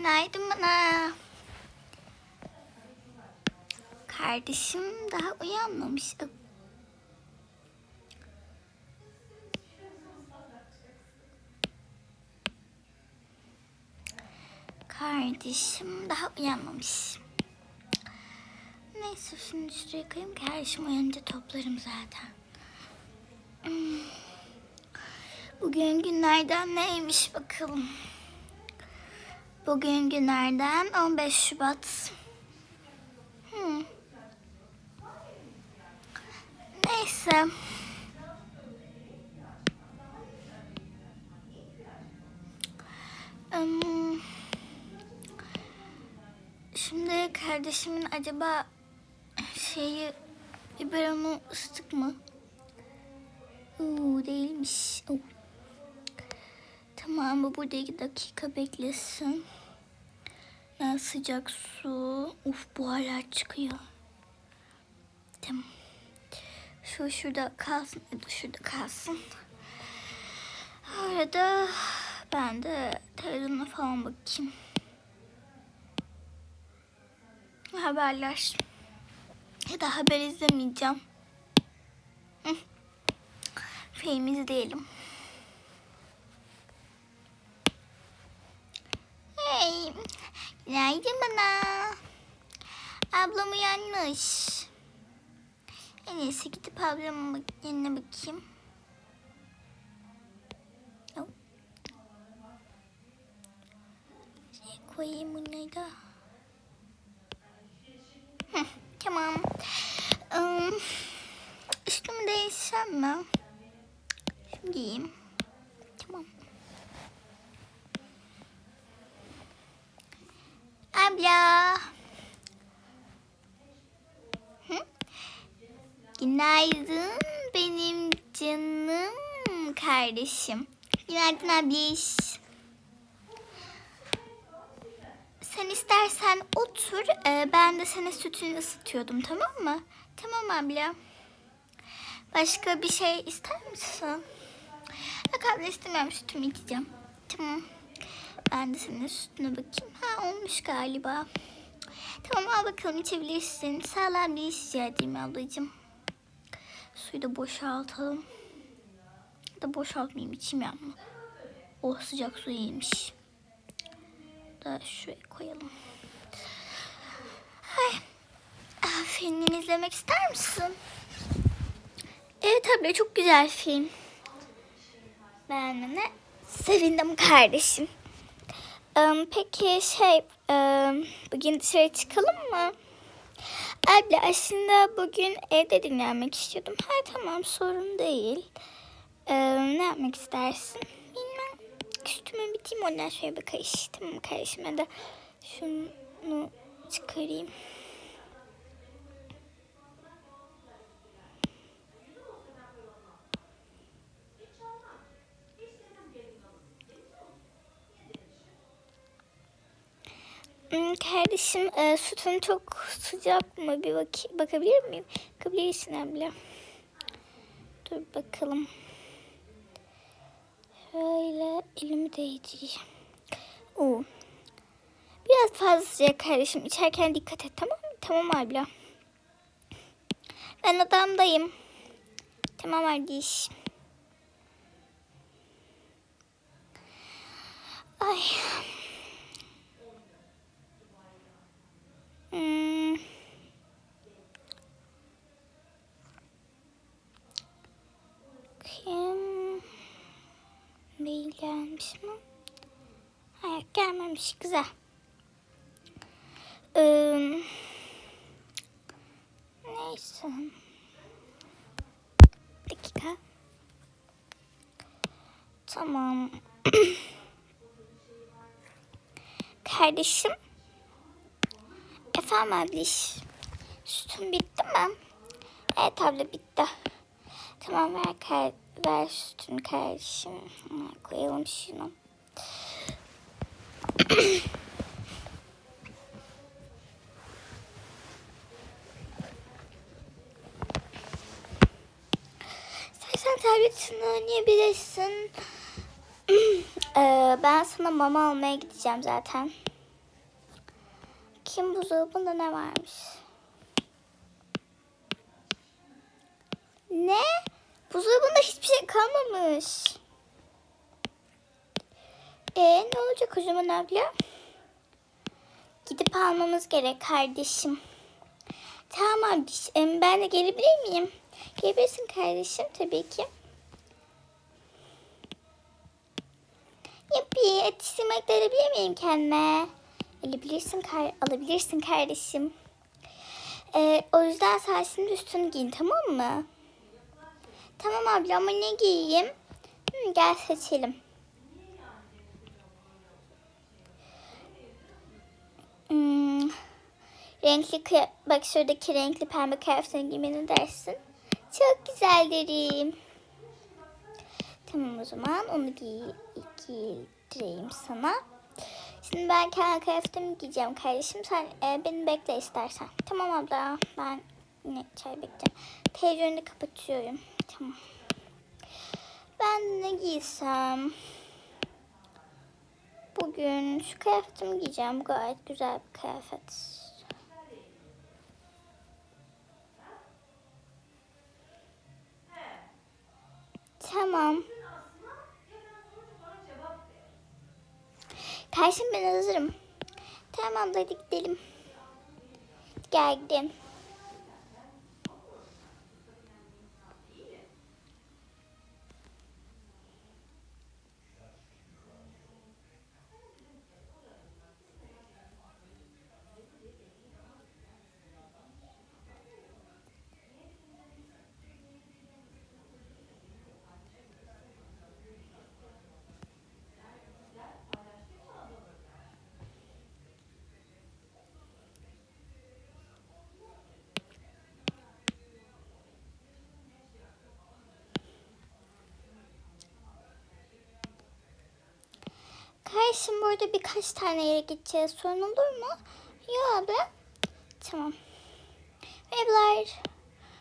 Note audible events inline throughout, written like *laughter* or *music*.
Günaydın bana. Kardeşim daha uyanmamış. Kardeşim daha uyanmamış. Neyse şimdi şuraya koyayım ki kardeşim uyanınca toplarım zaten. Hmm. Bugün günlerden neymiş bakalım. Bugün günlerden 15 Şubat. Hmm. Neyse. Hmm. Şimdi kardeşimin acaba şeyi biberonu ısıtık mı? Oo, değilmiş. Oo. Tamam bu burada iki dakika beklesin. Ya, sıcak su. Uf buharlar çıkıyor. Tamam. Şu şurada kalsın şurada kalsın. Arada ben de televizyona falan bakayım. Haberler. Ya da haber izlemeyeceğim. Film izleyelim. Hey, günaydın bana. Ablam uyanmış. En iyisi gidip ablamın bak- yanına bakayım. Şey koyayım bunları da. Tamam. Um, üstümü değişsem mi? Şimdi giyeyim. Tamam. Abla. Günaydın benim canım kardeşim. Günaydın abiş. Sen istersen otur. e, ben de sana sütünü ısıtıyordum tamam mı? Tamam abla. Başka bir şey ister misin? Yok abla istemiyorum sütümü içeceğim. Tamam. Ben de senin sütüne bakayım. Ha olmuş galiba. Tamam al bakalım içebilirsin. Sağlam bir iş rica edeyim ablacığım. Suyu da boşaltalım. Da boşaltmayayım içeyim ya ama. Oh sıcak su iyiymiş. Da şuraya koyalım. Ay. Ah, filmini izlemek ister misin? Evet abla çok güzel film. Beğenmene sevindim kardeşim. Em, peki şey em, bugün dışarı çıkalım mı? Abla aslında bugün evde dinlenmek istiyordum. Ha tamam sorun değil. Em, ne yapmak istersin? Bilmem. Üstüme biteyim ondan sonra bir karış. Tamam karışım. Ben de şunu çıkarayım. Kardeşim e, sütün çok sıcak mı? Bir bak bakabilir miyim? Bakabilirsin abla. Dur bakalım. Şöyle elimi değdireyim. Oo. Biraz fazla sıcak kardeşim. İçerken dikkat et tamam mı? Tamam abla. Ben odamdayım. Tamam kardeş. Ay. Hmm. Kim? Mail gelmiş mi? Hayır gelmemiş. Güzel. Ee, neyse. Bir dakika. Tamam. *clears throat* Kardeşim. Efendim abliş. Sütün bitti mi? Evet abla bitti. Tamam ver, kar ver sütünü kardeşim. Koyalım şunu. Sen tabletini oynayabilirsin. *clears throat* Ee, ben sana mama almaya gideceğim zaten. Bakayım buzdolabında ne varmış. Ne? Buzdolabında hiçbir şey kalmamış. E ne olacak o zaman abla? Gidip almamız gerek kardeşim. Tamam kardeşim. Ben de gelebilir miyim? Gelebilirsin kardeşim tabii ki. Atıştırmak da alabilir miyim kendime? Alabilirsin, alabilirsin kardeşim. Ee, o yüzden sen şimdi üstünü giyin tamam mı? Tamam abla ama ne giyeyim? Hı, gel seçelim. Hmm, renkli bak şuradaki renkli pembe kıyafetini giymeni dersin. Çok güzel derim. Tamam o zaman onu giy giydireyim sana. Şimdi ben kendi kıyafetimi giyeceğim kardeşim. Sen e, beni bekle istersen. Tamam abla ben ne çay bekleyeceğim. Televizyonu kapatıyorum. Tamam. Ben ne giysem? Bugün şu kıyafetimi giyeceğim. Bu gayet güzel bir kıyafet. Tamam. Karşım ben hazırım. Tamam hadi gidelim. Gel gidelim. Karşım burada birkaç tane yere gideceğiz. Sorun olur mu? Yok abla. Tamam. Merhabalar.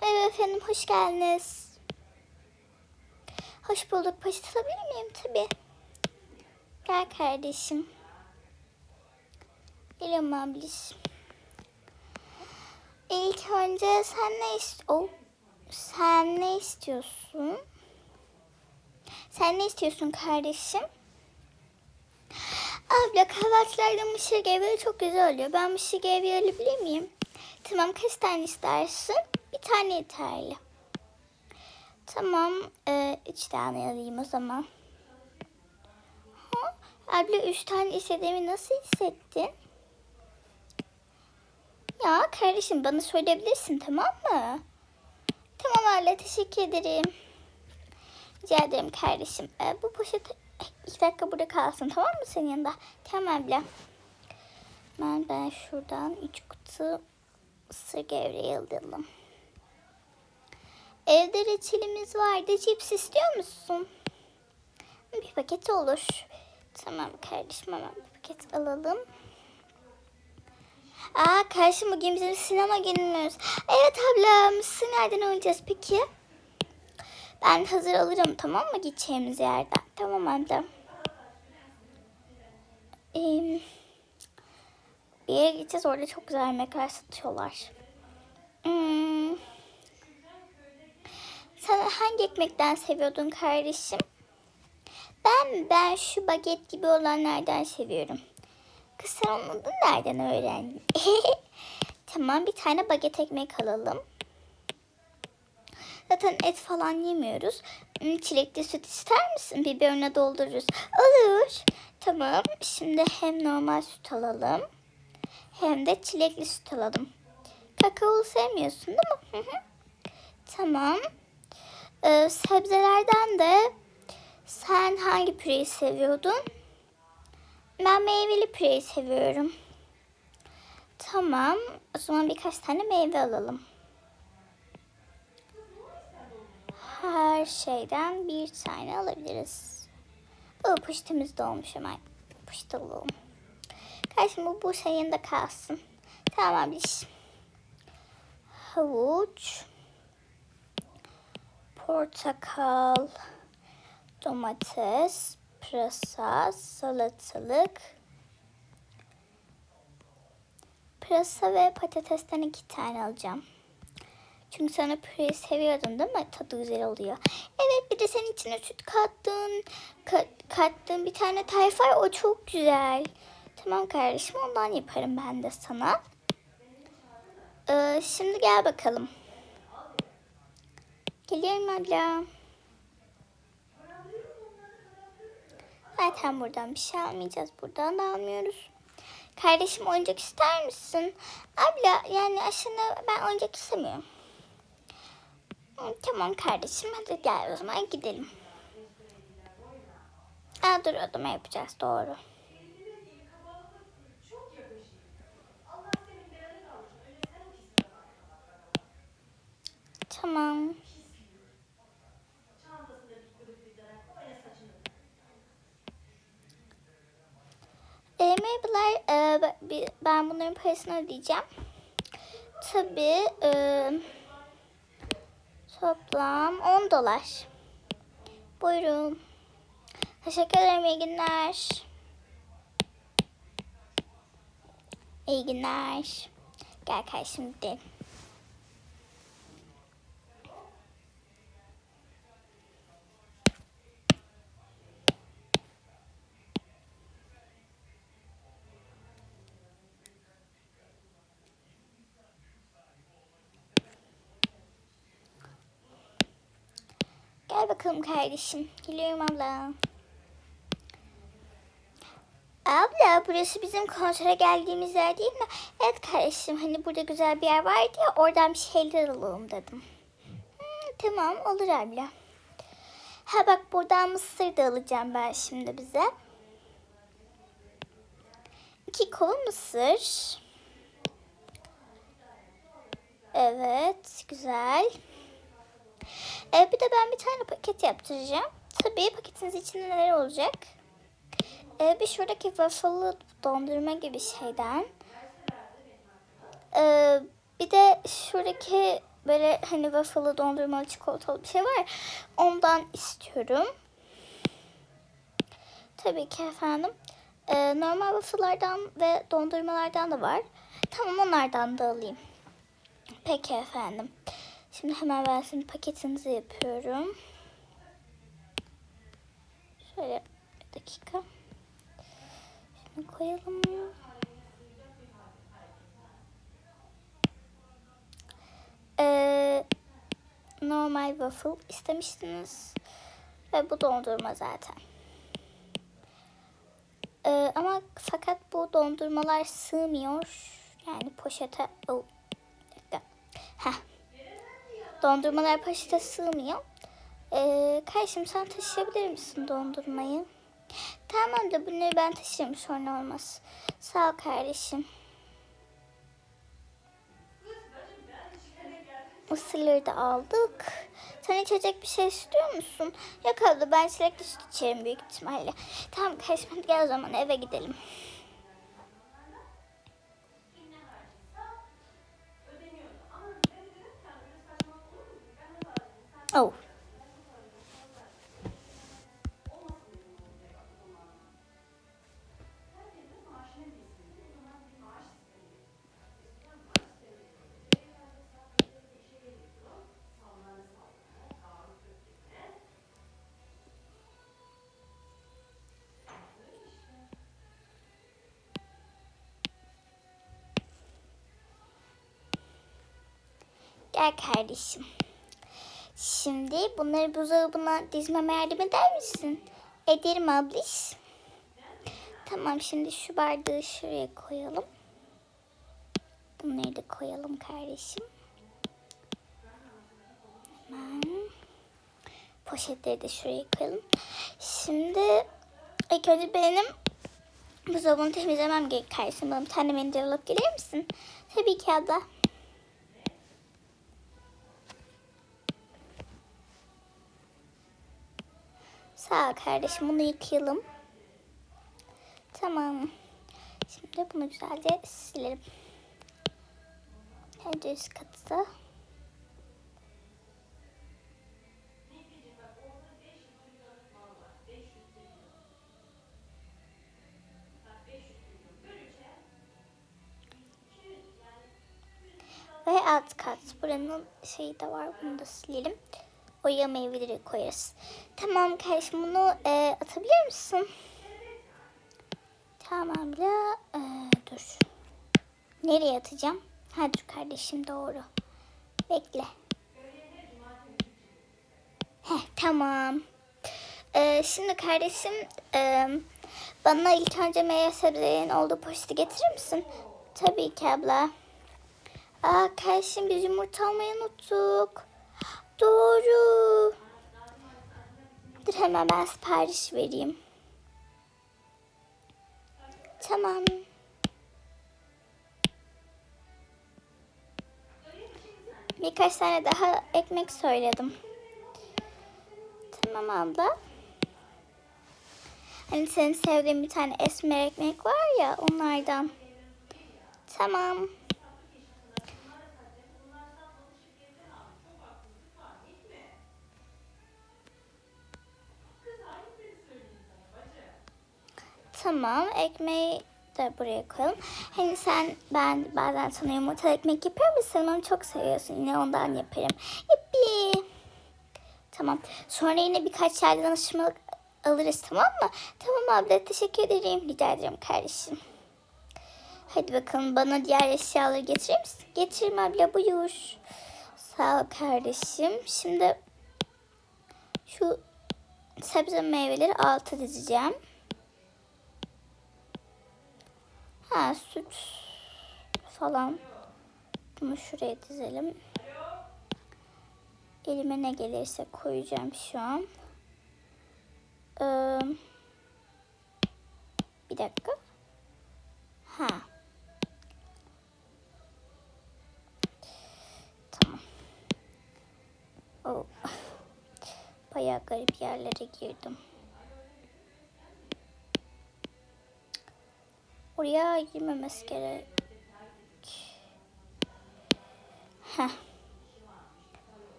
Merhaba efendim. Hoş geldiniz. Hoş bulduk. Poşet alabilir miyim? Tabii. Gel kardeşim. Geliyorum abliş. İlk önce sen ne ist oh. Sen ne istiyorsun? Sen ne istiyorsun kardeşim? Abla kahvaltılarda mısır gevreği çok güzel oluyor. Ben mısır gevreği alabilir miyim? Tamam kaç tane istersin? Bir tane yeterli. Tamam e, üç tane alayım o zaman. Ha, abla üç tane istediğimi nasıl hissettin? Ya kardeşim bana söyleyebilirsin tamam mı? Tamam abla teşekkür ederim. Rica ederim kardeşim. E, bu poşet iki dakika burada kalsın tamam mı senin yanında? Tamam abla. Ben, ben şuradan üç kutu mısır gevreği alalım. Evde reçelimiz vardı. Cips istiyor musun? Bir paket olur. Tamam kardeşim hemen bir paket alalım. Aa kardeşim bugün bizim sinema günümüz. Evet abla mısır nereden oynayacağız peki? Ben hazır alırım tamam mı gideceğimiz yerden. Tamam abla. Ee, bir yere gideceğiz orada çok güzel yemekler satıyorlar. Hmm. Sen hangi ekmekten seviyordun kardeşim? Ben ben şu baget gibi olanlardan seviyorum. Kız sen adını nereden öğrendin? *laughs* tamam bir tane baget ekmek alalım. Zaten et falan yemiyoruz. Hmm, Çilekli süt ister misin? Biberine doldururuz. Olur. Tamam. Şimdi hem normal süt alalım. Hem de çilekli süt alalım. Kakaolu sevmiyorsun değil mi? Hı hı. Tamam. Ee, sebzelerden de sen hangi püreyi seviyordun? Ben meyveli püreyi seviyorum. Tamam. O zaman birkaç tane meyve alalım. Her şeyden bir tane alabiliriz. Bu poşetimiz dolmuş hemen. Poşet alalım. Kardeşim bu, bu şeyin de kalsın. Tamam bir Havuç. Portakal. Domates. Pırasa. Salatalık. pırasa ve patatesten iki tane alacağım. Çünkü sana püreyi seviyordun değil mi? Tadı güzel oluyor. Evet bir de senin içine süt kattığın, ka- kattığın bir tane tayfa var. O çok güzel. Tamam kardeşim ondan yaparım ben de sana. Ee, şimdi gel bakalım. Geliyorum abla. Zaten buradan bir şey almayacağız. Buradan da almıyoruz. Kardeşim oyuncak ister misin? Abla yani aslında ben oyuncak istemiyorum. Tamam kardeşim hadi gel o zaman gidelim. Aa, dur ödeme yapacağız doğru. Tamam. E, merhabalar. E, ben bunların parasını ödeyeceğim. Tabii e, toplam 10 dolar. Buyurun. Teşekkür ederim. İyi günler. İyi günler. Gel kardeşim gidelim. Gel bakalım kardeşim. Geliyorum abla. Abla burası bizim konsere geldiğimiz yer değil mi? Evet kardeşim hani burada güzel bir yer vardı ya oradan bir şeyler alalım dedim. Hmm, tamam olur abla. Ha bak buradan mısır da alacağım ben şimdi bize. İki kolu mısır. Evet güzel. Ee, bir de ben bir tane paket yaptıracağım. Tabii paketinizin içinde neler olacak? Ee, bir şuradaki waffle'lı dondurma gibi şeyden. Ee, bir de şuradaki böyle hani waffle'lı dondurmalı çikolatalı bir şey var. Ondan istiyorum. Tabii ki efendim. Ee, normal waffle'lardan ve dondurmalardan da var. Tamam onlardan da alayım. Peki efendim. Şimdi hemen ben sizin paketinizi yapıyorum. Şöyle bir dakika. Şunu koyalım. Ee, normal waffle istemiştiniz. Ve bu dondurma zaten. Ee, ama fakat bu dondurmalar sığmıyor. Yani poşete... Dondurmalar poşete sığmıyor. Ee, kardeşim sen taşıyabilir misin dondurmayı? Tamam da bunları ben taşırım sonra olmaz. Sağ ol kardeşim. Mısırları da aldık. Sen içecek bir şey istiyor musun? Yok abla ben sürekli süt içerim büyük ihtimalle. Tamam kardeşim gel o zaman eve gidelim. Oh. Gel kardeşim. Şimdi bunları buzdolabına dizmeme yardım eder misin? Ederim abliş. Tamam şimdi şu bardağı şuraya koyalım. Bunları da koyalım kardeşim. Hemen. Poşetleri de şuraya koyalım. Şimdi ilk önce benim buzdolabını temizlemem gerek kardeşim. Bana bir tane mendil alıp gelir misin? Tabii ki abla. Sağ ol kardeşim. Bunu yıkayalım. Tamam. Şimdi bunu güzelce silelim. Önce üst katı. Ve alt kat. Buranın şeyi de var. Bunu da silelim. Oraya meyveleri koyarız. Tamam kardeşim bunu e, atabilir misin? Tamam ya. E, dur. Nereye atacağım? Ha dur kardeşim doğru. Bekle. Heh, tamam. Ee, şimdi kardeşim e, bana ilk önce meyve sebzelerin olduğu poşeti getirir misin? Tabii ki abla. Aa, kardeşim biz yumurta almayı unuttuk. Doğru. Dur hemen ben sipariş vereyim. Tamam. Birkaç tane daha ekmek söyledim. Tamam abla. Hani senin sevdiğin bir tane esmer ekmek var ya onlardan. Tamam. Tamam ekmeği de buraya koyalım. Hani sen ben bazen sana yumurta ekmek yapıyorum ya sen onu çok seviyorsun. Yine ondan yaparım. Yippi. Tamam. Sonra yine birkaç yerden danışmalık alırız tamam mı? Tamam abla teşekkür ederim. Rica ederim kardeşim. Hadi bakalım bana diğer eşyaları getirir misin? Getiririm abla buyur. Sağ ol kardeşim. Şimdi şu sebze meyveleri alta dizeceğim. Ha süt falan. Bunu şuraya dizelim. Elime ne gelirse koyacağım şu an. Ee, bir dakika. Ha. Tamam. Oh. Bayağı garip yerlere girdim. Oraya girmemesi gerek. Heh.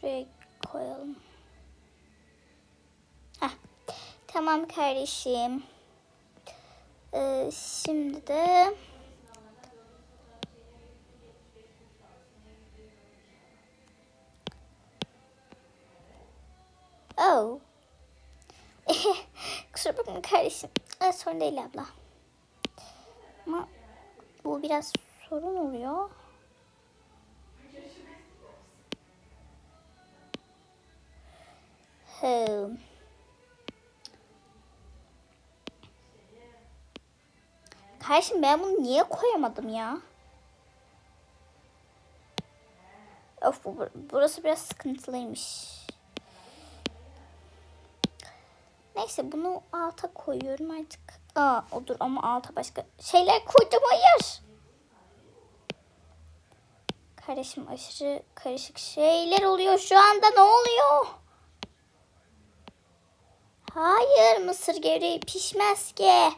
Şuraya koyalım. Heh. Tamam kardeşim. Ee, şimdi de Oh. *laughs* Kusura bakma kardeşim. Ee, sorun değil abla. Ama bu biraz sorun oluyor. Home. Kardeşim ben bunu niye koyamadım ya? Of bu, burası biraz sıkıntılıymış. Neyse bunu alta koyuyorum artık. Aa odur ama alta başka şeyler koydum hayır. Kardeşim aşırı karışık şeyler oluyor şu anda ne oluyor? Hayır mısır gevreği pişmez ki.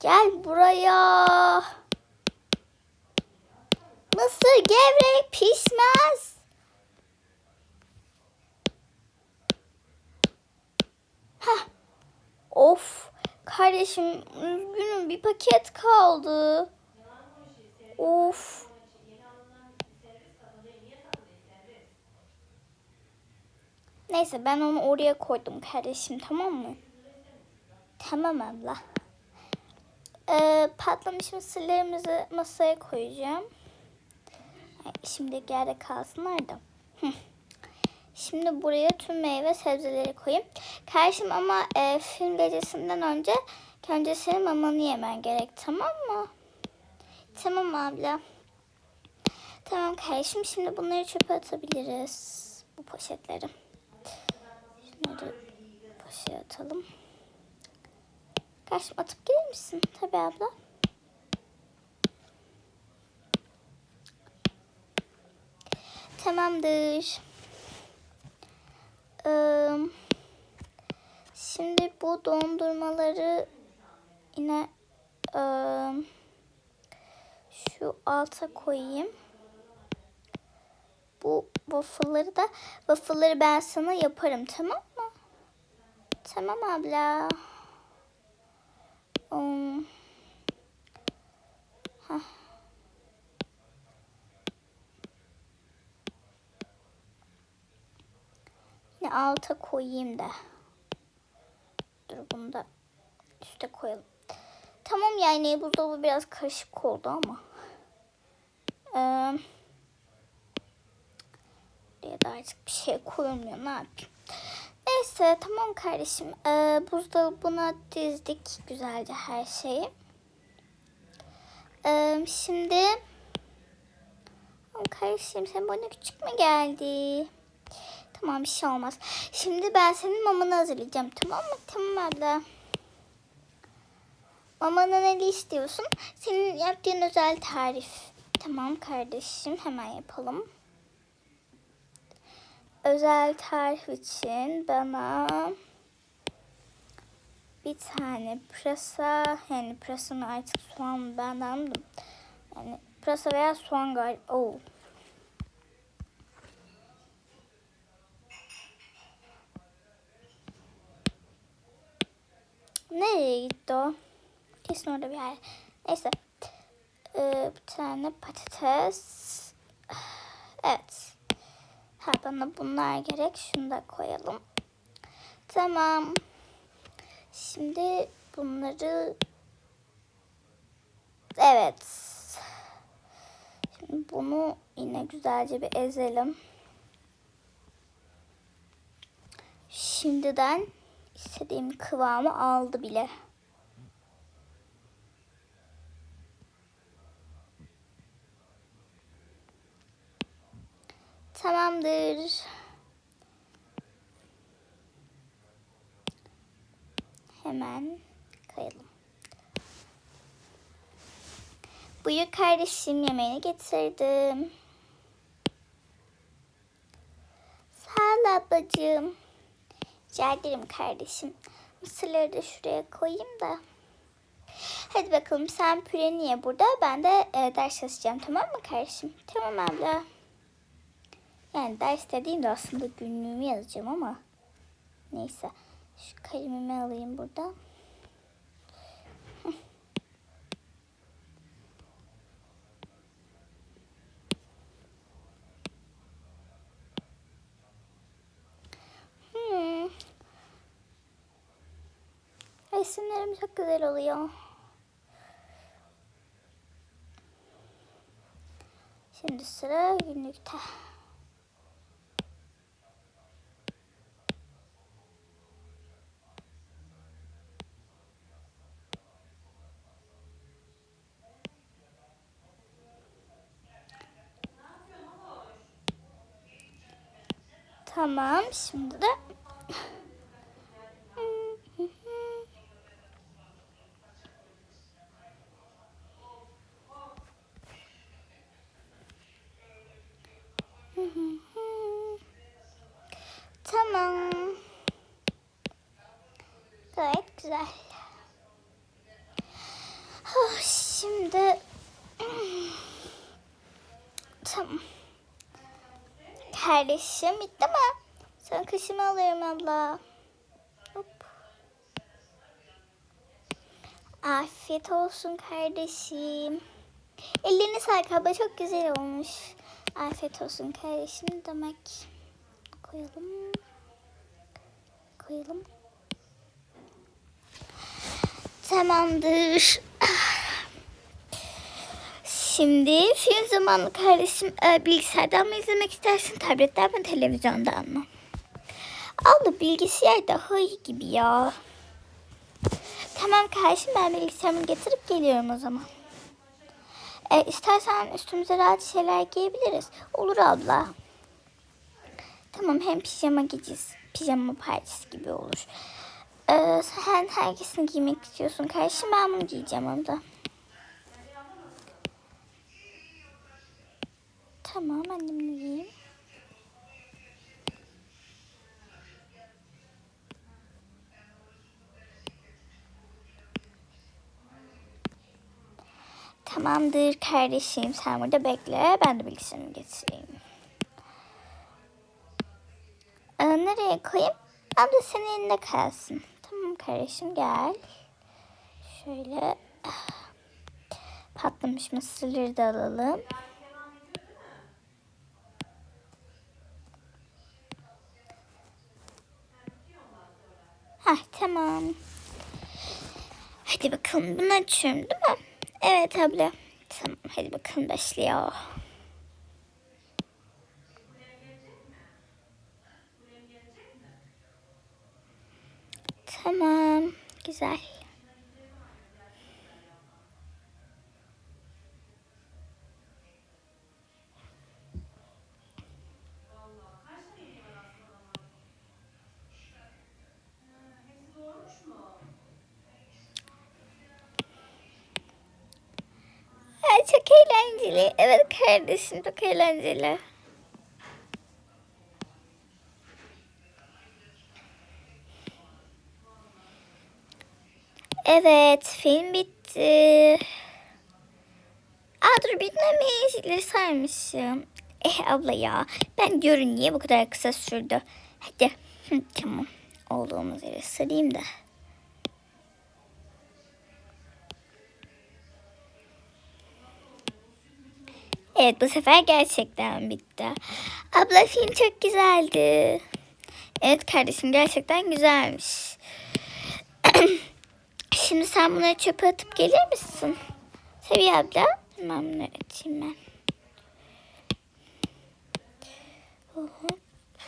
Gel buraya. Mısır gevreği pişmez. Heh. Of. Kardeşim üzgünüm bir paket kaldı. Of. Neyse ben onu oraya koydum kardeşim tamam mı? Tamam abla. Ee, patlamış mısırlarımızı masaya koyacağım. Şimdi yerde kalsınlar da. Şimdi buraya tüm meyve sebzeleri koyayım. Kardeşim ama e, film gecesinden önce önce senin mamanı yemen gerek tamam mı? Tamam abla. Tamam kardeşim şimdi bunları çöpe atabiliriz. Bu poşetleri. Şunları poşete atalım. Kardeşim atıp gelir misin? Tabii abla. Tamamdır. Şimdi bu dondurmaları yine şu alta koyayım. Bu waffle'ları da waffle'ları ben sana yaparım tamam mı? Tamam abla. Um, Hah. Yine alta koyayım da. Dur bunu da üste koyalım. Tamam yani buzdolabı biraz karışık oldu ama. Ee, buraya da artık bir şey koyulmuyor ne yapayım. Neyse tamam kardeşim. Ee, buzdolabına dizdik güzelce her şeyi. Ee, şimdi kardeşim sen bana küçük mü geldi? Tamam bir şey olmaz. Şimdi ben senin mamanı hazırlayacağım tamam mı? Tamam abla. Mamana ne istiyorsun? Senin yaptığın özel tarif. Tamam kardeşim hemen yapalım. Özel tarif için bana bir tane pırasa yani pırasa mı artık soğan ben anladım. Yani pırasa veya soğan galiba. Oh. Nereye gitti o? Kesin orada bir yer. Neyse. Ee, bir tane patates. Evet. Ha bana bunlar gerek. Şunu da koyalım. Tamam. Şimdi bunları Evet. Şimdi bunu yine güzelce bir ezelim. Şimdiden istediğim kıvamı aldı bile. Tamamdır. Hemen koyalım. Buyur kardeşim yemeğini getirdim. Sağ ol ablacığım. Rica ederim kardeşim. Mısırları da şuraya koyayım da. Hadi bakalım sen püreni ye burada. Ben de e, ders çalışacağım tamam mı kardeşim? Tamam abla. Yani ders dediğimde aslında günlüğümü yazacağım ama. Neyse. Şu kalemimi alayım buradan. Hmm. Resimlerim çok güzel oluyor. Şimdi sıra günlükte. Tamam, şimdi de Tamam. Gayet güzel. Oh, Şimdi tamam. Kardeşim bitti mi? Sen kaşımı alıyorum abla. Hop. Afiyet olsun kardeşim. Ellerine sağlık abla çok güzel olmuş. Afiyet olsun kardeşim demek. Koyalım. Koyalım. Tamamdır. Şimdi film zamanı kardeşim e, bilgisayardan mı izlemek istersin, tabletten mi, televizyondan mı? Abla bilgisayar daha iyi gibi ya. Tamam kardeşim ben bilgisayarımı getirip geliyorum o zaman. E, istersen üstümüze rahat şeyler giyebiliriz. Olur abla. Tamam hem pijama gecesi, pijama partisi gibi olur. Ee, sen hangisini giymek istiyorsun kardeşim? Ben bunu giyeceğim onda. Tamam annem bunu giyeyim. Tamamdır kardeşim sen burada bekle. Ben de bilgisayarımı getireyim. Ee, nereye koyayım? Abla senin elinde kalsın. Tamam kardeşim gel. Şöyle. Patlamış mısırları da alalım. Tamam. Hadi bakalım bunu açıyorum değil mi? Evet abla. Tamam hadi bakalım başlıyor. Tamam. Güzel. Ay, çok eğlenceli. Evet kardeşim çok eğlenceli. Evet film bitti. Aa dur bitmemiş. İleri sarmışım. Eh abla ya. Ben diyorum niye bu kadar kısa sürdü. Hadi. Tamam. Olduğumuz yere sarayım da. Evet bu sefer gerçekten bitti. Abla film çok güzeldi. Evet kardeşim gerçekten güzelmiş. *clears throat* Şimdi sen bunları çöpe atıp gelir misin? Tabii abla. Hemen bunları atayım ben.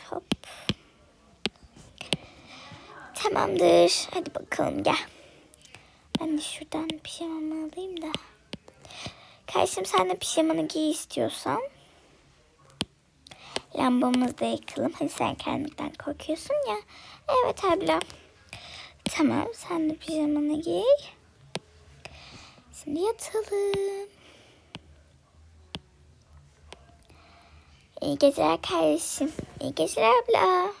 Hop. Tamamdır. Hadi bakalım gel. Ben de şuradan pijamamı alayım da. Kardeşim sen de pijamanı giy istiyorsan. Lambamızı da yakalım. Hadi sen kendikten korkuyorsun ya. Evet abla. Tamam sen de pijamanı giy. Şimdi yatalım. İyi geceler kardeşim. İyi geceler abla.